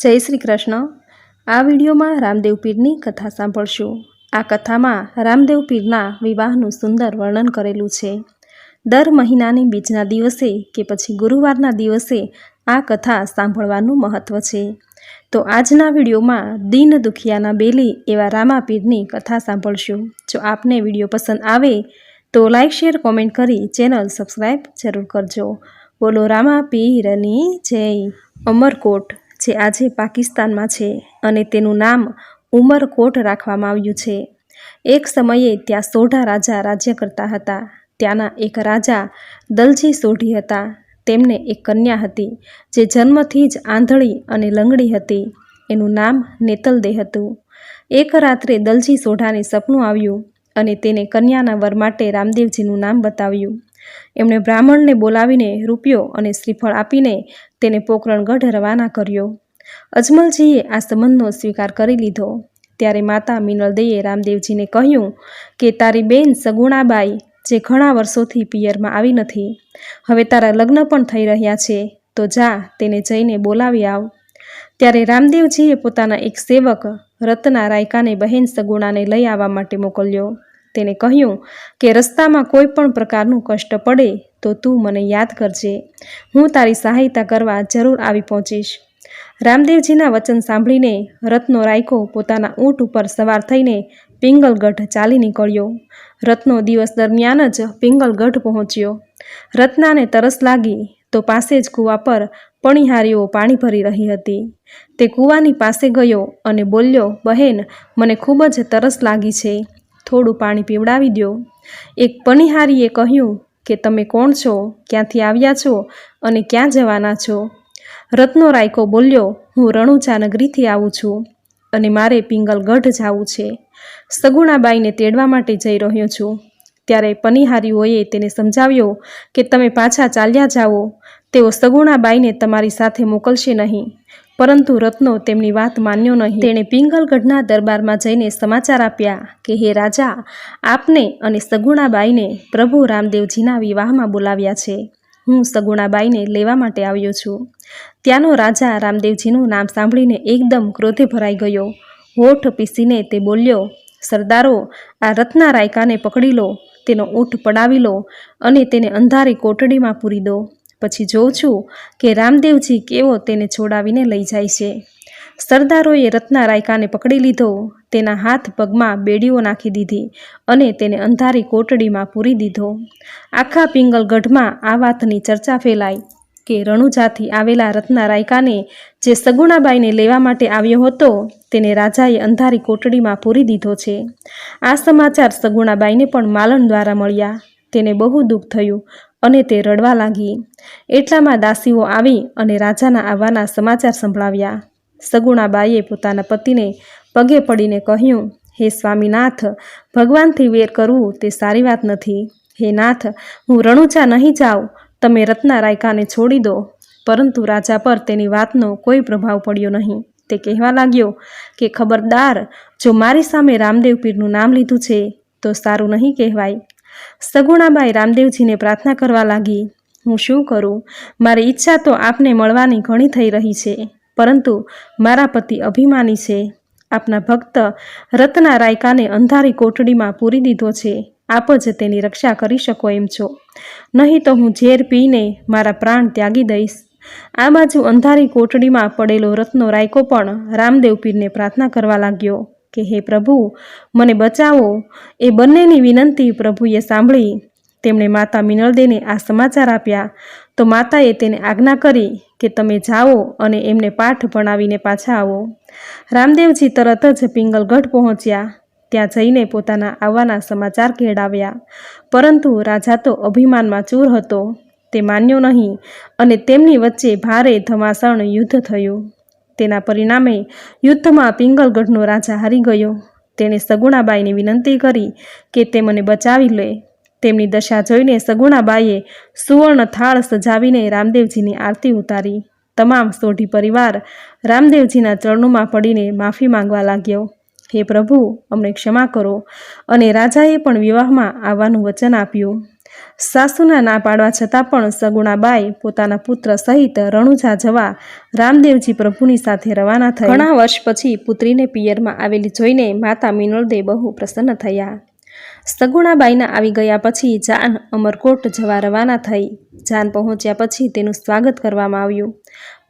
જય શ્રી કૃષ્ણ. આ વિડીયોમાં રામદેવ પીરની કથા સાંભળશું. આ કથામાં રામદેવ પીરના વિવાહનું સુંદર વર્ણન કરેલું છે. દર મહિનાની બીજના દિવસે કે પછી ગુરુવારના દિવસે આ કથા સાંભળવાનું મહત્ત્વ છે. તો આજના વિડીયોમાં દીન દુખિયાના બેલી એવા રામા પીરની કથા સાંભળશું. જો આપને વીડિયો પસંદ આવે તો લાઇક શેર, કોમેન્ટ કરી ચેનલ સબસ્ક્રાઈબ જરૂર કરજો. બોલો, રામા પીરની જય. અમરકોટ. જે આજે પાકિસ્તાનમાં છે અને તેનું નામ ઉમરકોટ રાખવામાં આવ્યું છે. એક સમયે ત્યાં સોઢા રાજા રાજ્ય કરતા હતા. ત્યાંના એક રાજા દલજી સોઢી હતા. તેમને એક કન્યા હતી, જે જન્મથી જ આંધળી અને લંગડી હતી. એનું નામ નેતલદે હતું. એક રાત્રે દલજી સોઢાને સપનું આવ્યું અને તેને કન્યાના વર માટે રામદેવજીનું નામ બતાવ્યું. એમણે બ્રાહ્મણને બોલાવીને રૂપિયો અને શ્રીફળ આપીને તેને પોકરણગઢ રવાના કર્યો. અજમલજીએ આ સંબંધનો સ્વીકાર કરી લીધો. ત્યારે માતા મિનલદેએ રામદેવજીને કહ્યું કે, તારી બેન સગુણાબાઈ, જે ઘણા વર્ષોથી પિયરમાં આવી નથી, હવે તારા લગ્ન પણ થઈ રહ્યા છે, તો જા, તેને જઈને બોલાવી આવ. ત્યારે રામદેવજીએ પોતાના એક સેવક, રત્ના રાયકાને બહેન સગુણાને લઈ આવવા માટે મોકલ્યો. તેને કહ્યું કે, રસ્તામાં કોઈ પણ પ્રકારનું કષ્ટ પડે, તો તું મને યાદ કરજે. હું તારી સહાયતા કરવા જરૂર આવી પહોંચીશ. રામદેવજીના વચન સાંભળીને રત્નો રાયકો પોતાના ઊંટ ઉપર સવાર થઈને પિંગલગઢ ચાલી નીકળ્યો. રત્નો દિવસ દરમિયાન જ પિંગલગઢ પહોંચ્યો. રત્નાને તરસ લાગી તો પાસે જ કૂવા પર પણિહારીઓ પાણી ભરી રહી હતી. તે કૂવાની પાસે ગયો અને બોલ્યો, બહેન, મને ખૂબ જ તરસ લાગી છે. થોડું પાણી પીવડાવી દો એક પણિહારીએ કહ્યું કે, તમે કોણ છો? ક્યાંથી આવ્યા છો? અને ક્યાં જવાના છો? રત્નો રાયકો બોલ્યો, હું રણુજા નગરીથી આવું છું અને મારે પિંગલગઢ જવું છે. સગુણાબાઈને તેડવા માટે જઈ રહ્યો છું. ત્યારે પનિહારીઓએ તેને સમજાવ્યો કે તમે પાછા ચાલ્યા જાઓ. તેઓ સગુણાબાઈને તમારી સાથે મોકલશે નહીં. પરંતુ રત્નો તેમની વાત માન્યો નહીં. તેણે પિંગલગઢના દરબારમાં જઈને સમાચાર આપ્યા કે, હે રાજા, આપને અને સગુણાબાઈને પ્રભુ રામદેવજીના વિવાહમાં બોલાવ્યા છે. હું સગુણાબાઈને લેવા માટે આવ્યો છું. ત્યાંનો રાજા રામદેવજીનું નામ સાંભળીને એકદમ ક્રોધે ભરાઈ ગયો. હોઠ પીસીને તે બોલ્યો, સરદારો, આ રત્ના રાયકાને પકડી લો, તેનો ઊંટ પડાવી લો અને તેને અંધારી કોટડીમાં પૂરી દો. પછી જોઉં છું કે રામદેવજી કેવો તેને છોડાવીને લઈ જાય છે. સરદારોએ રત્ના રાયકાને પકડી લીધો, તેના હાથ પગમાં બેડીઓ નાખી દીધી અને તેને અંધારી કોટડીમાં પૂરી દીધો. આખા પિંગલગઢમાં આ વાતની ચર્ચા ફેલાઈ કે રણુજાથી આવેલા રત્ના રાયકાને જે સગુણાબાઈને લેવા માટે આવ્યો હતો, તેને રાજાએ અંધારી કોટડીમાં પૂરી દીધો છે. આ સમાચાર સગુણાબાઈને પણ માલણ દ્વારા મળ્યા. તેને બહુ દુઃખ થયું. અને તે રડવા લાગી. એટલામાં દાસીઓ આવી અને રાજાના આવવાના સમાચાર સંભળાવ્યા. સગુણાબાઈએ પોતાના પતિને પગે પડીને કહ્યું, હે સ્વામીનાથ, ભગવાનથી વેર કરવું તે સારી વાત નથી. હે નાથ, હું રણુજા નહીં જાઉં. તમે રત્ના રાયકાને છોડી દો. પરંતુ રાજા પર તેની વાતનો કોઈ પ્રભાવ પડ્યો નહીં. તે કહેવા લાગ્યો કે, ખબરદાર, જો મારી સામે રામદેવ પીરનું નામ લીધું છે, તો સારું નહીં કહેવાય. સગુણાબાઈ રામદેવજીને પ્રાર્થના કરવા લાગી, હું શું કરું? મારી ઈચ્છા તો આપને મળવાની ઘણી થઈ રહી છે, પરંતુ મારા પતિ અભિમાની છે. આપના ભક્ત રત્ના રાયકાને અંધારી કોટડીમાં પૂરી દીધો છે. આપ જ તેની રક્ષા કરી શકો એમ છો. નહીં તો હું ઝેર પીને મારા પ્રાણ ત્યાગી દઈશ. આ બાજુ અંધારી કોટડીમાં પડેલો રત્નો રાયકો પણ રામદેવ પીરને પ્રાર્થના કરવા લાગ્યો. કે હે પ્રભુ, મને બચાવો. એ બંનેની વિનંતી પ્રભુએ સાંભળી. તેમણે માતા મિનળદેને આ સમાચાર આપ્યા. તો માતાએ તેને આજ્ઞા કરી કે તમે જાઓ અને એમને પાઠ ભણાવીને પાછા આવો. રામદેવજી તરત જ પિંગલગઢ પહોંચ્યા. ત્યાં જઈને પોતાના આવવાના સમાચાર કહેડાવ્યા પરંતુ રાજા તો અભિમાનમાં ચૂર હતો. તે માન્યો નહીં અને તેમની વચ્ચે ભારે ધમાસણ યુદ્ધ થયું. તેના પરિણામે યુદ્ધમાં પિંગલગઢનો રાજા હારી ગયો. તેણે સગુણાબાઈને વિનંતી કરી કે તે મને બચાવી લે. તેમની દશા જોઈને સગુણાબાઈએ સુવર્ણ થાળ સજાવીને રામદેવજીની આરતી ઉતારી. તમામ સોઢી પરિવાર રામદેવજીના ચરણોમાં પડીને માફી માંગવા લાગ્યો. હે પ્રભુ, અમને ક્ષમા કરો અને રાજાએ પણ વિવાહમાં આવવાનું વચન આપ્યું. સાસુના ના પાડવા છતાં પણ સગુણાબાઈ પોતાના પુત્ર સહિત રણુજા જવા રામદેવજી પ્રભુની સાથે રવાના થઈ. ઘણા વર્ષ પછી પુત્રીને પિયરમાં આવેલી જોઈને માતા મિનોલદે બહુ પ્રસન્ન થયા. સગુણાબાઈના આવી ગયા પછી જાન અમરકોટ જવા રવાના થઈ. જાન પહોંચ્યા પછી તેનું સ્વાગત કરવામાં આવ્યું.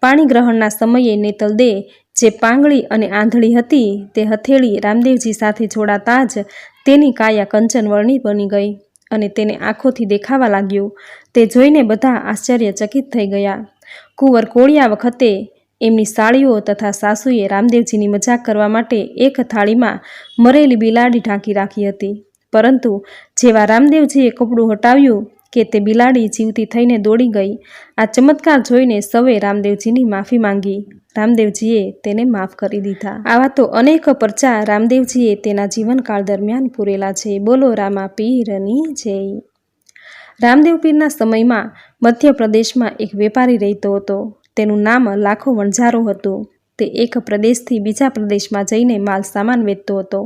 પાણી ગ્રહણના સમયે નેતલદે જે પાંગળી અને આંધળી હતી તે હથેળી રામદેવજી સાથે જોડાતા જ તેની કાયા કંચન વર્ણી બની ગઈ. અને તેને આંખોથી દેખાવા લાગ્યું. તે જોઈને બધા આશ્ચર્યચકિત થઈ ગયા. કુંવર કોળિયા વખતે એમની સાળીઓ તથા સાસુએ રામદેવજીની મજાક કરવા માટે એક થાળીમાં મરેલી બિલાડી ઢાંકી રાખી હતી. પરંતુ જેવા રામદેવજીએ કપડું હટાવ્યું કે તે બિલાડી જીવતી થઈને દોડી ગઈ. આ ચમત્કાર જોઈને સૌએ રામદેવજીની માફી માંગી. રામદેવજીએ તેને માફ કરી દીધા. આવા તો અનેક પરચા રામદેવજીએ તેના જીવનકાળ દરમિયાન પૂરેલા છે. બોલો રામા પીરની જય. રામદેવ પીરના સમયમાં મધ્યપ્રદેશમાં એક વેપારી રહેતો હતો. તેનું નામ લાખો વણઝારો હતું. તે એક પ્રદેશથી બીજા પ્રદેશમાં જઈને માલ સામાન વેચતો હતો.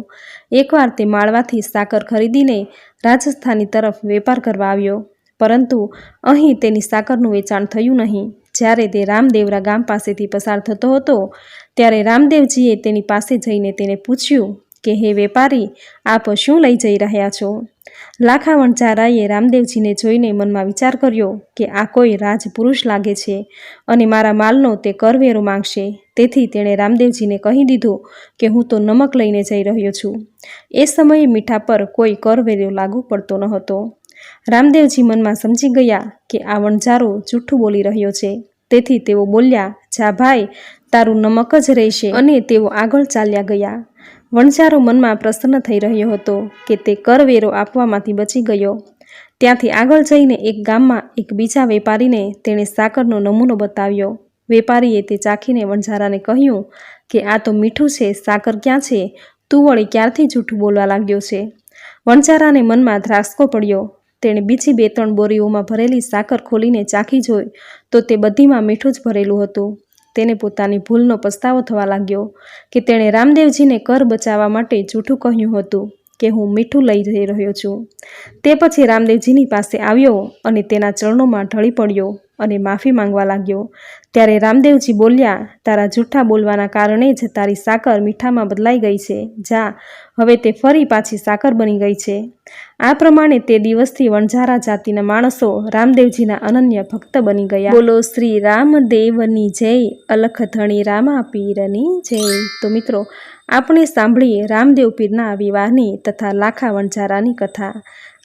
એકવાર તે માળવાથી સાકર ખરીદીને રાજસ્થાની તરફ વેપાર કરવા આવ્યો. પરંતુ અહીં તેની સાકરનું વેચાણ થયું નહીં. જ્યારે તે રામદેવરા ગામ પાસેથી પસાર થતો હતો, ત્યારે રામદેવજીએ તેની પાસે જઈને તેને પૂછ્યું કે, હે વેપારી, આપ શું લઈ જઈ રહ્યા છો? લાખા વણઝારાએ રામદેવજીને જોઈને મનમાં વિચાર કર્યો કે આ કોઈ રાજપુરુષ લાગે છે અને મારા માલનો તે કરવેરો માંગશે. તેથી તેણે રામદેવજીને કહી દીધું કે હું તો નમક લઈને જઈ રહ્યો છું. એ સમયે મીઠા પર કોઈ કરવેરો લાગુ પડતો ન હતો. રામદેવજી મનમાં સમજી ગયા કે આ વણઝારો જૂઠું બોલી રહ્યો છે. તેથી તેઓ બોલ્યા, જા ભાઈ, તારું નમક જ રહેશે. અને તેઓ આગળ ચાલ્યા ગયા. વણઝારો મનમાં પ્રસન્ન થઈ રહ્યો હતો કે તે કરવેરો આપવામાંથી બચી ગયો. ત્યાંથી આગળ જઈને એક ગામમાં એક બીજા વેપારીને તેણે સાકરનો નમૂનો બતાવ્યો. વેપારીએ તે ચાખીને વણઝારાને કહ્યું કે, આ તો મીઠું છે, સાકર ક્યાં છે? તું વળી ક્યારથી જૂઠું બોલવા લાગ્યો છે? વણઝારાને મનમાં ધ્રાસકો પડ્યો. તેણે બીજી બે ત્રણ બોરીઓમાં ભરેલી સાકર ખોલીને ચાખી જોઈ તો તે બધીમાં મીઠું જ ભરેલું હતું. તેને પોતાની ભૂલનો પસ્તાવો થવા લાગ્યો કે તેણે રામદેવજીને કર બચાવવા માટે જૂઠું કહ્યું હતું કે હું મીઠું લઈ જઈ રહ્યો છું. તે પછી રામદેવજીની પાસે આવ્યો અને તેના ચરણોમાં ઢળી પડ્યો. અને માફી માંગવા લાગ્યો. ત્યારે રામદેવજી બોલ્યા, તારા જૂઠા બોલવાના કારણે જ તારી સાકર મીઠામાં બદલાઈ ગઈ છે. જા, હવે તે ફરી પાછી સાકર બની ગઈ છે. આ પ્રમાણે તે દિવસથી વણઝારા જાતિના માણસો રામદેવજીના અનન્ય ભક્ત બની ગયા. બોલો, શ્રી રામદેવની જય અલખ ધણી રામા પીરની જય. તો મિત્રો આપણે સાંભળીએ રામદેવ પીરના વિવાહની તથા લાખા વણઝારાની કથા.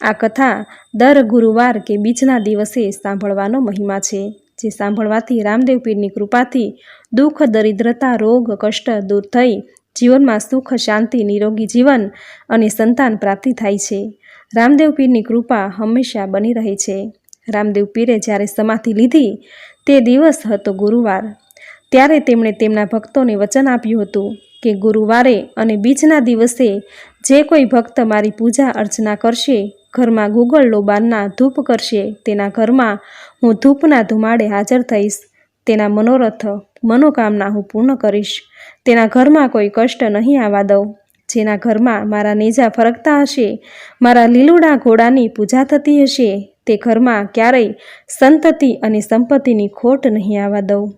આ કથા દર ગુરુવાર કે બીજના દિવસે સાંભળવાનો મહિમા છે, જે સાંભળવાથી રામદેવ પીરની કૃપાથી દુઃખ, દરિદ્રતા, રોગ, કષ્ટ દૂર થઈ જીવનમાં સુખ, શાંતિ, નિરોગી જીવન અને સંતાન પ્રાપ્તિ થાય છે. રામદેવ પીરની કૃપા હંમેશા બની રહે છે. રામદેવ પીરે જ્યારે સમાધિ લીધી તે દિવસ હતો ગુરુવાર. ત્યારે તેમણે તેમના ભક્તોને વચન આપ્યું હતું કે ગુરુવારે અને બીજના દિવસે જે કોઈ ભક્ત મારી પૂજા અર્ચના કરશે, ઘરમાં ગુગળ લોબાનના ધૂપ કરશે, તેના ઘરમાં હું ધૂપના ધુમાડે હાજર થઈશ, તેના મનોરથ, મનોકામના હું પૂર્ણ કરીશ, તેના ઘરમાં કોઈ કષ્ટ નહીં આવવા દઉં, જેના ઘરમાં મારા નેજા ફરકતા હશે, મારા લીલુડા ઘોડાની પૂજા થતી હશે તે ઘરમાં ક્યારેય સંતતિ અને સંપત્તિની ખોટ નહીં આવવા દઉં.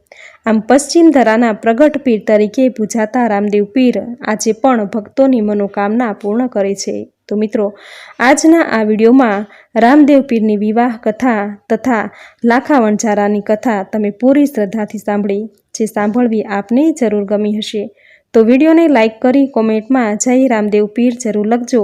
આમ પશ્ચિમ ધરાના પ્રગટ પીર તરીકે પૂજાતા રામદેવ પીર આજે પણ ભક્તોની મનોકામના પૂર્ણ કરે છે. તો મિત્રો, આજના આ વિડીયોમાં રામદેવ પીરની વિવાહ કથા તથા લાખા વણઝારાની કથા તમે પૂરી શ્રદ્ધાથી સાંભળી, જે સાંભળવી આપને જરૂર ગમી હશે. તો વિડીયોને લાઇક કરી કોમેન્ટમાં જય રામદેવ પીર જરૂર લખજો.